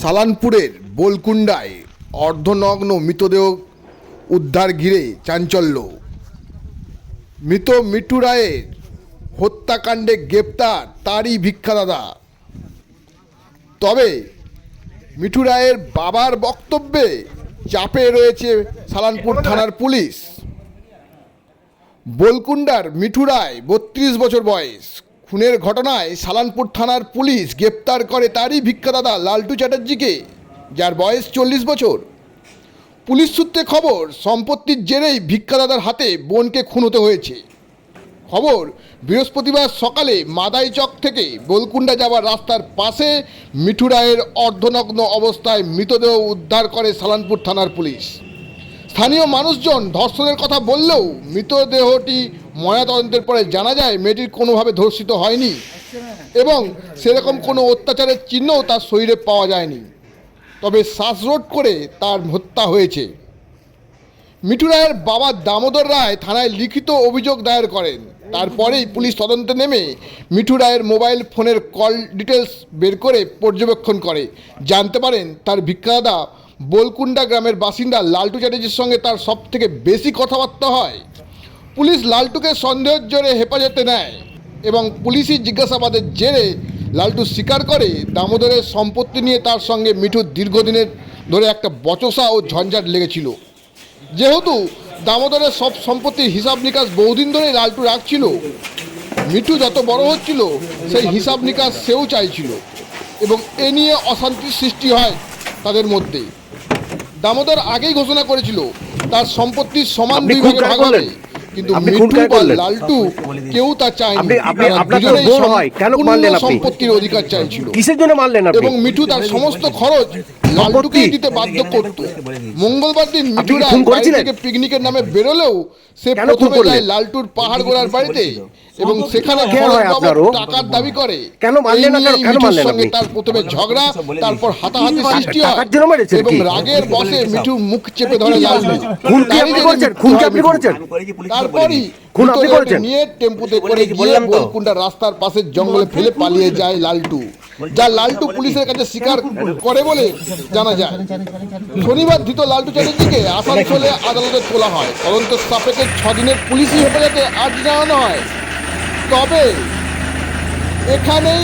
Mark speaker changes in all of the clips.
Speaker 1: সালানপুরের বোলকুন্ডায় অর্ধনগ্ন মৃতদেহ উদ্ধার ঘিরে চাঞ্চল্য। মৃত মিঠু রায়ের হত্যাকাণ্ডে গ্রেপ্তার তারই ভিক্ষাদাতা তবে মিঠু রায়ের বাবার বক্তব্যে চাপে রয়েছে সালানপুর থানার পুলিশ। বোলকুন্ডার মিঠু রায় বত্রিশ বছর বয়স। খুনের ঘটনায় সালানপুর থানার পুলিশ গ্রেপ্তার করে তারই ভিক্ষাদাদা লালটু চ্যাটার্জিকে, যার বয়স চল্লিশ বছর। পুলিশ সূত্রে খবর, সম্পত্তির জেরেই ভিক্ষাদাদার হাতে বোনকে খুন হতে হয়েছে। খবর, বৃহস্পতিবার সকালে মাদাইচক থেকে গোলকুন্ডা যাওয়ার রাস্তার পাশে মিঠু রায়ের অর্ধনগ্ন অবস্থায় মৃতদেহ উদ্ধার করে সালানপুর থানার পুলিশ। স্থানীয় মানুষজন ধর্ষণের কথা বললেও মৃতদেহটি ময়নাতদন্তের পরে জানা যায় মেয়েটির কোনোভাবে ধর্ষিত হয়নি এবং সেরকম কোনো অত্যাচারের চিহ্নও তার শরীরে পাওয়া যায়নি। তবে শ্বাসরোধ করে তার হত্যা হয়েছে। মিঠু রায়ের বাবা দামোদর রায় থানায় লিখিত অভিযোগ দায়ের করেন। তারপরেই পুলিশ তদন্তে নেমে মিঠু রায়ের মোবাইল ফোনের কল ডিটেলস বের করে পর্যবেক্ষণ করে। জানতে পারেন তার ভিক্ষাদাদা বোলকুন্ডা গ্রামের বাসিন্দা লালটু চ্যাটার্জির সঙ্গে তার সব থেকে বেশি কথাবার্তা হয়। পুলিশ লালটুকে সন্দেহের জোরে হেফাজতে নেয় এবং পুলিশি জিজ্ঞাসাবাদের জেরে লালটু স্বীকার করে দামোদরের সম্পত্তি নিয়ে তার সঙ্গে মিঠুর দীর্ঘদিনের ধরে একটা বচসা ও ঝঞ্ঝাট লেগেছিল। যেহেতু দামোদরের সব সম্পত্তির হিসাব নিকাশ বহুদিন ধরে লালটু রাখছিল মিঠু যত বড় হচ্ছিল সেই হিসাব নিকাশ সেও চাইছিল এবং এ নিয়ে অশান্তির সৃষ্টি হয় তাদের মধ্যে। দামোদর আগেই ঘোষণা করেছিল তার সম্পত্তির সমান দুই ভাগে ভাগ হবে। কিন্তু
Speaker 2: আপনি খুন করলেন?
Speaker 1: লালটু কেউ তা চায়নি
Speaker 2: আপনি- আপনি- আপনার
Speaker 1: দুজনেই
Speaker 2: বোন হয়, কেন
Speaker 1: সম্পূর্ণ
Speaker 2: মারলেন আপনি?
Speaker 1: সম্পত্তির অধিকার চাইছিল
Speaker 2: কিসের জন্য মারলেন আপনি
Speaker 1: এবং মিঠু তার সমস্ত খরচ দিতে বাধ্য করত। মঙ্গলবার দিন
Speaker 2: আপনি
Speaker 1: মিঠু
Speaker 2: কি
Speaker 1: রায়
Speaker 2: খুন
Speaker 1: বাড়ি থেকে পিকনিকের নামে বেরোলেও সে প্রথমে যায় লালটুর পাহাড় গোড়ার বাড়িতে এবং সেখানে? টাকার দাবি করে।
Speaker 2: কেন মারলেন না? কেন?
Speaker 1: মিঠুর সঙ্গে তার প্রথমে ঝগড়া তারপর হাতাহাতি সৃষ্টি হয় এবং রাগের বসে মিঠু মুখ চেপে ধরে লালটু
Speaker 2: খুন কি আপনি করেছেন? খুন কি আপনি করেছেন?
Speaker 1: তারপরই
Speaker 2: খুন আপনি করেছেন?
Speaker 1: নিয়ে টেম্পুতে করে গিয়ে রাস্তার পাশের জঙ্গলে ফেলে পালিয়ে যায় লালটু। যা লালটু পুলিশের কাছে স্বীকার করে বলে জানা যায়। শনিবার ধৃত লালটু চ্যাটার্জিকে আসানসোলে আদালতে তোলা হয়। তদন্ত সাপেক্ষে ছদিনের পুলিশি হেফাজতে আজ জানানো হয়। তবে এখানেই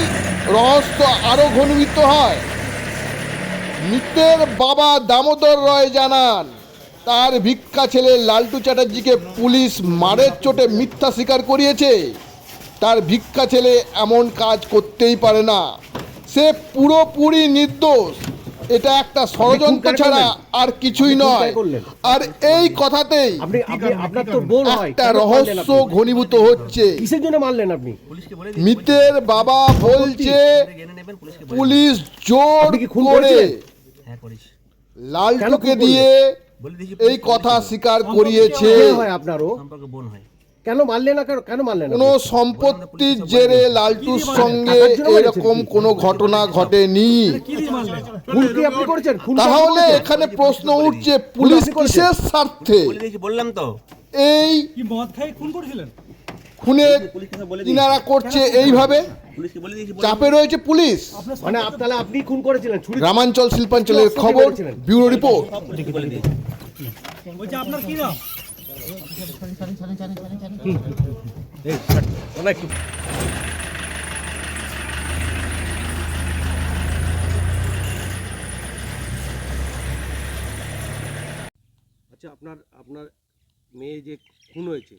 Speaker 1: রহস্য আরও ঘনীভূত হয়। মৃতের বাবা দামোদর রয় জানান, তার ভিক্ষা ছেলে লালটু চ্যাটার্জিকে পুলিশ মারের চোটে মিথ্যা স্বীকার করিয়েছে। তার ভিক্ষা ছেলে এমন কাজ করতেই পারে না। সে পুরোপুরি নির্দোষ। এটা একটা ষড়যন্ত্র ছাড়া আর কিছুই নয়। আর এই কথাতেই
Speaker 2: আপনি আপনি আপনার তো বোন হয়।
Speaker 1: একটা রহস্য ঘনীভূত হচ্ছে।
Speaker 2: কিসের জন্য মারলেন আপনি?
Speaker 1: মৃতের বাবা বলছে পুলিশ জোর করে?
Speaker 3: হ্যাঁ
Speaker 1: লালটুকে দিয়ে এই কথা স্বীকার করিয়েছে।
Speaker 2: আপনারও
Speaker 3: সম্পর্কে বোন হয়।
Speaker 2: কেন মারলেন না কেন- কেন মারলেন
Speaker 1: কোনো
Speaker 2: আপনি?
Speaker 1: সম্পত্তির জেরে লালটুর সঙ্গে এরকম কোনো ঘটনা ঘটেনি।
Speaker 2: কি আপনি করেছেন?
Speaker 1: তাহলে এখানে প্রশ্ন উঠছে পুলিশ কিসের স্বার্থে?
Speaker 3: বললাম তো।
Speaker 1: এই
Speaker 4: কি মদ খাই খুন করেছিলেন?
Speaker 1: খুনে কিনারা করছে এইভাবে?
Speaker 3: পুলিশকে বলে দিয়েছি
Speaker 1: চাপে রয়েছে পুলিশ।
Speaker 2: মানে আপ- তাহলে আপনি খুন করেছিলেন
Speaker 1: গ্রামাঞ্চল শিল্পাঞ্চলের খবর ব্যুরো রিপোর্ট।
Speaker 4: আপনার কি নাম?
Speaker 2: না, আচ্ছা আপনার আপনার মেয়ে যে খুন হয়েছে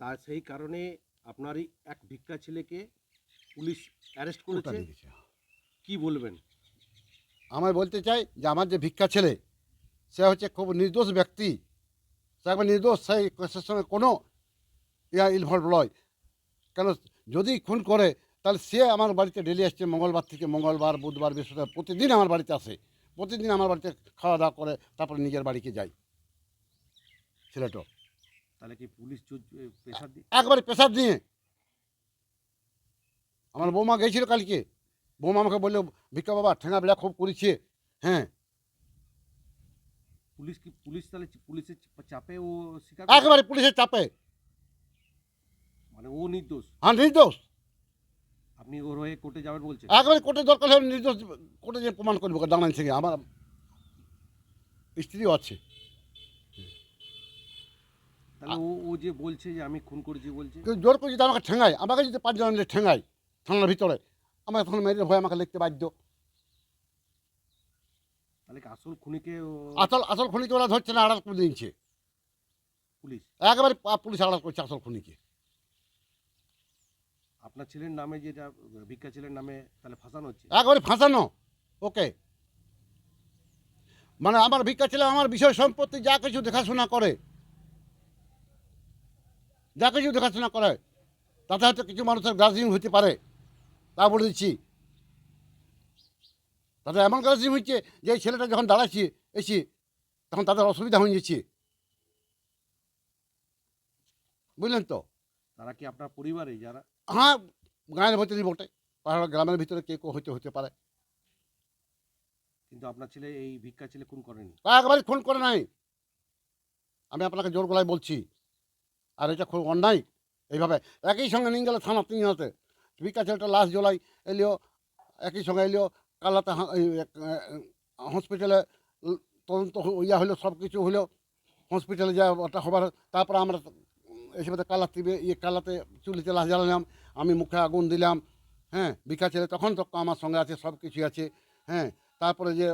Speaker 2: তার সেই কারণে আপনারই এক ভিক্ষা ছেলেকে পুলিশ অ্যারেস্ট করেছে? কি বলবেন?
Speaker 5: আমার বলতে চাই যে আমার যে ভিক্ষা ছেলে সে হচ্ছে খুব নির্দোষ ব্যক্তি। একবার নির্দোষ সেই সঙ্গে কোনো ইয়া ইনভলভ নয় কেন যদি খুন করে তাহলে সে আমার বাড়িতে ডেলি আসছে মঙ্গলবার থেকে মঙ্গলবার বুধবার বৃহস্পতিবার প্রতিদিন আমার বাড়িতে আসে। প্রতিদিন আমার বাড়িতে খাওয়া দাওয়া করে তারপরে নিজের বাড়িতে যাই ছেলেটা।
Speaker 2: তাহলে কি পুলিশ প্রেশার দিয়ে?
Speaker 5: একবারে পেশাব নিয়ে আমার বৌমা গেছিল কালকে। বৌমা আমাকে বলল ভিক্ষা বাবা ঠেঙা বেড়া খুব করেছে। হ্যাঁ।
Speaker 2: পুলিশ কি পুলিশ তাহলে পুলিশের চাপে ও স্বীকার
Speaker 5: একেবারে পুলিশের চাপে।
Speaker 2: মানে ও নির্দোষ?
Speaker 5: হ্যাঁ নির্দোষ।
Speaker 2: আপনি ওর হয়ে কোর্টে যাবেন বলছেন?
Speaker 5: একবারে কোর্টে দরকার হলে নির্দোষ কোর্টে যে প্রমাণ করব দাঁড়ান থেকে। আমার স্ত্রীও আছে।
Speaker 2: তাহলে ও ও যে বলছে যে আমি খুন করেছি বলছে?
Speaker 5: জোর করে যদি আমাকে ঠেঙায় আমাকে যদি পাঁচজন ঠেঙায় থানার ভিতরে আমাকে তখন মেরে ভয় আমাকে লিখতে বাধ্য।
Speaker 2: তাহলে আসল খুনিকে
Speaker 5: আসল আসল খুনিকে ওরা ধরছে না আড়াল করে দিচ্ছে
Speaker 2: পুলিশ?
Speaker 5: একেবারে পুলিশ আড়াল করছে আসল খুনিকে।
Speaker 2: আপনার ছেলের নামে যেটা ভিক্ষা ছেলের নামে তাহলে ফাঁসানো হচ্ছে?
Speaker 5: একেবারে ফাঁসানো। ওকে। মানে আমার ভিক্ষা ছেলে আমার বিষয় সম্পত্তি যা কিছু দেখাশোনা করে। যা কিছু দেখাশোনা করে। তাতে হয়তো কিছু মানুষের গ্রাজিং হতে পারে। তা বলে দিচ্ছি। তাতে এমন গ্রাজিং হচ্ছে যে ছেলেটা যখন দাঁড়াচ্ছি এসি তখন তাদের অসুবিধা হয়ে যাচ্ছে। বুঝলেন তো?
Speaker 2: তারা কি আপনার পরিবারে যারা?
Speaker 5: হ্যাঁ গায়ের ভিতরে বটে পাহাড় গ্রামের ভিতরে কে হইতে হতে পারে।
Speaker 2: কিন্তু আপনার ছেলে এই ভিক্ষা ছেলে খুন করেনি?
Speaker 5: তা একবারই খুন করে নাই। আমি আপনাকে জোর গলায় বলছি আর এটা খুব অন্যায়। এইভাবে একই সঙ্গে নিয়ে গেলে থানা তিন হাতে ভিক্ষা ছেলেটা লাশ জ্বলাই এলিও একই সঙ্গে এলিও কালাতে হসপিটালে তদন্ত ইয়া হলো সব কিছু হলো হসপিটালে যা ওটা হবার তারপরে আমরা এসে কালাতে ইয়ে কালাতে চুলিতে লাশ জ্বালালাম আমি মুখে আগুন দিলাম হ্যাঁ বিকা ছেলে তখন তো আমার সঙ্গে আছে সব কিছুই আছে হ্যাঁ তারপরে যে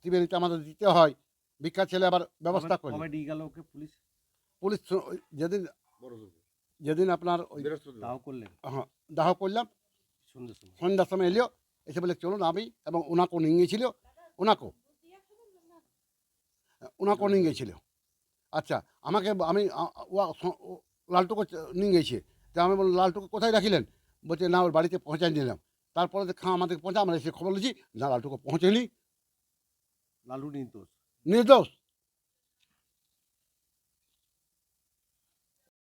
Speaker 5: ত্রিবেণীতে আমাদের দিতে হয় ভিক্ষা ছেলে আবার ব্যবস্থা করি
Speaker 2: পুলিশ?
Speaker 5: পুলিশ যেদিন যেদিন আপনার
Speaker 2: করলেন?
Speaker 5: হ্যাঁ দাহ করলাম
Speaker 2: সন্ধ্যের
Speaker 5: সন্ধ্যার সময় এলিও এসে বলে চলুন আমি এবং ওনাকেও নিয়ে গিয়েছিল ওনাকেও ওনাকেও নিয়ে গিয়েছিল আচ্ছা আমাকে আমি লালটুকু নিয়ে গিয়েছে তা আমি বললাম লালটুকু কোথায় রাখিলেন? বলছে না ওর বাড়িতে পৌঁছাই নিলাম তারপরে খা আমাদের পৌঁছা আমরা এসে খবর নিয়েছি না লালটুকু পৌঁছেনি।
Speaker 2: লালু নির্দোষ।
Speaker 5: নির্দোষ।